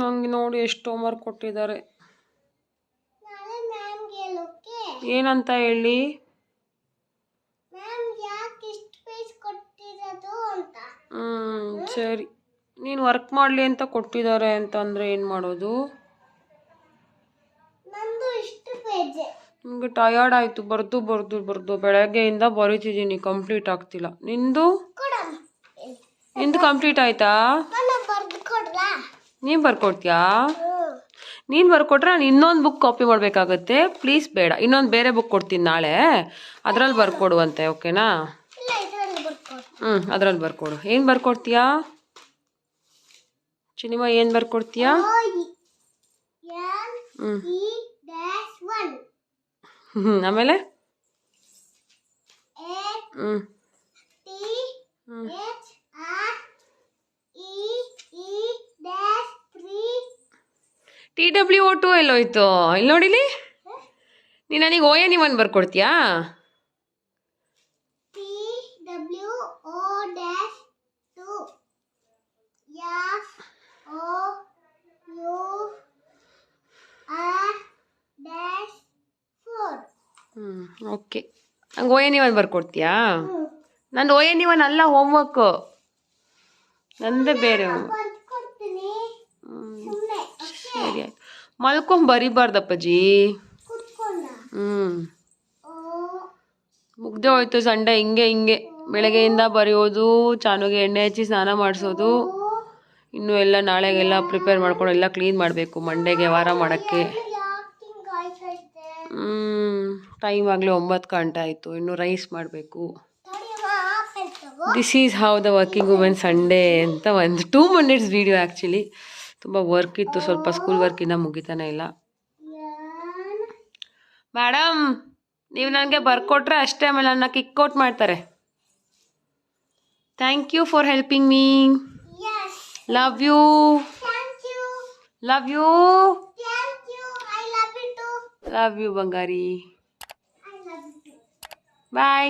ಹಂಗೆ ನೋಡಿ ಎಷ್ಟು ಹೋಮ್ವರ್ಕ್ ಕೊಟ್ಟಿದ್ದಾರೆ. ಏನಂತ ಹೇಳಿ? ಹ್ಞೂ ಸರಿ. ನೀನು ವರ್ಕ್ ಮಾಡಲಿ ಅಂತ ಕೊಟ್ಟಿದ್ದಾರೆ ಅಂತಂದರೆ ಏನು ಮಾಡೋದು? ನಿಮಗೆ ಟಯರ್ಡ್ ಆಯಿತು ಬರೆದು ಬರೆದು ಬರೆದು. ಬೆಳಗ್ಗೆಯಿಂದ ಬರೀತಿದ್ದೀನಿ ಕಂಪ್ಲೀಟ್ ಆಗ್ತಿಲ್ಲ. ನಿಂದು? ನಿಂದು ಕಂಪ್ಲೀಟ್ ಆಯ್ತಾ? ನಾನು ಬರ್ಕೊಡ್ತೀಯಾ? ನೀನು ಬರ್ಕೊಟ್ರೆ ನಾನು ಇನ್ನೊಂದು ಬುಕ್ ಕಾಪಿ ಮಾಡಬೇಕಾಗುತ್ತೆ. ಪ್ಲೀಸ್ ಬೇಡ. ಇನ್ನೊಂದು ಬೇರೆ ಬುಕ್ ಕೊಡ್ತೀನಿ ನಾಳೆ. ಅದರಲ್ಲಿ ಬರ್ಕೊಡುವಂತೆ ಓಕೆನಾ ಹ್ಞೂ ಅದ್ರಲ್ಲಿ ಬರ್ಕೊಡು. ಏನು ಬರ್ಕೊಡ್ತೀಯಾ? ಚಿನಿಮಾ ಏನು ಬರ್ಕೊಡ್ತೀಯಾ? ಹ್ಞೂ ಆಮೇಲೆ? ಹ್ಞೂ ಟಿ ಡಬ್ಲ್ಯೂ ಓ ಟು ಎಲ್ಲೋಯ್ತು ಇಲ್ಲಿ ನೋಡಿಲಿ ನೀನು ನನಗೆ ಓ ಎನ್ ಇವನ್ ಬರ್ಕೊಡ್ತೀಯಾ? T W O dash two F O U R dash four okay okay ನಂಗೆ ಓ ಎನ್ ಇವನ್ ಬರ್ಕೊಡ್ತೀಯಾ? ನಂದು ಓ ಎನ್ ಇವನ್ ಅಲ್ಲ ಹೋಮ್ವರ್ಕು ನಂದೇ ಬೇರೆ ಬರ್ದು ಕೊಡ್ತೀನಿ ಹ್ಞೂ ಸುಮ್ಮನೆ ಸರಿ ಆಯ್ತು ಮಲ್ಕೊಂಡ್ ಬರಿಬಾರ್ದಪ್ಪಾಜಿ. ಹ್ಞೂ ಮುಗ್ದೆ ಹೋಯ್ತು ಸಂಡೆ ಹಿಂಗೆ ಹಿಂಗೆ. ಬೆಳಗ್ಗೆಯಿಂದ ಬರೆಯೋದು ಚಾನುಗೆ ಎಣ್ಣೆ ಹಚ್ಚಿ ಸ್ನಾನ ಮಾಡಿಸೋದು. ಇನ್ನು ಎಲ್ಲ ನಾಳೆಗೆಲ್ಲ ಪ್ರಿಪೇರ್ ಮಾಡ್ಕೊಂಡು ಎಲ್ಲ ಕ್ಲೀನ್ ಮಾಡಬೇಕು ಮಂಡೆಗೆ ವಾರ ಮಾಡೋಕ್ಕೆ. ಹ್ಮ್. ಟೈಮ್ ಆಗಲೇ ಒಂಬತ್ತು ಗಂಟೆ ಆಯಿತು ಇನ್ನು ರೈಸ್ ಮಾಡಬೇಕು. This is how the working women Sunday ಅಂತ ಒಂದು ಟೂ ಮಿನಿಟ್ಸ್ ವೀಡಿಯೋ ಆ್ಯಕ್ಚುಲಿ ತುಂಬ ವರ್ಕ್ ಇತ್ತು ಸ್ವಲ್ಪ ಸ್ಕೂಲ್ ವರ್ಕಿಂದ ಮುಗಿತಾನೆ ಇಲ್ಲ ಎನ್ ಮೇಡಮ್ ನೀವು ನನಗೆ ಬರ್ಕೊಟ್ರೆ ಅಷ್ಟೇ ಆಮೇಲೆ ನನ್ನ ಕಿಕ್ಔಟ್ ಮಾಡ್ತಾರೆ thank you for helping me Yes. Love you Thank you. Love you Thank you. I love you too. Love you Bangari I love you too. Bye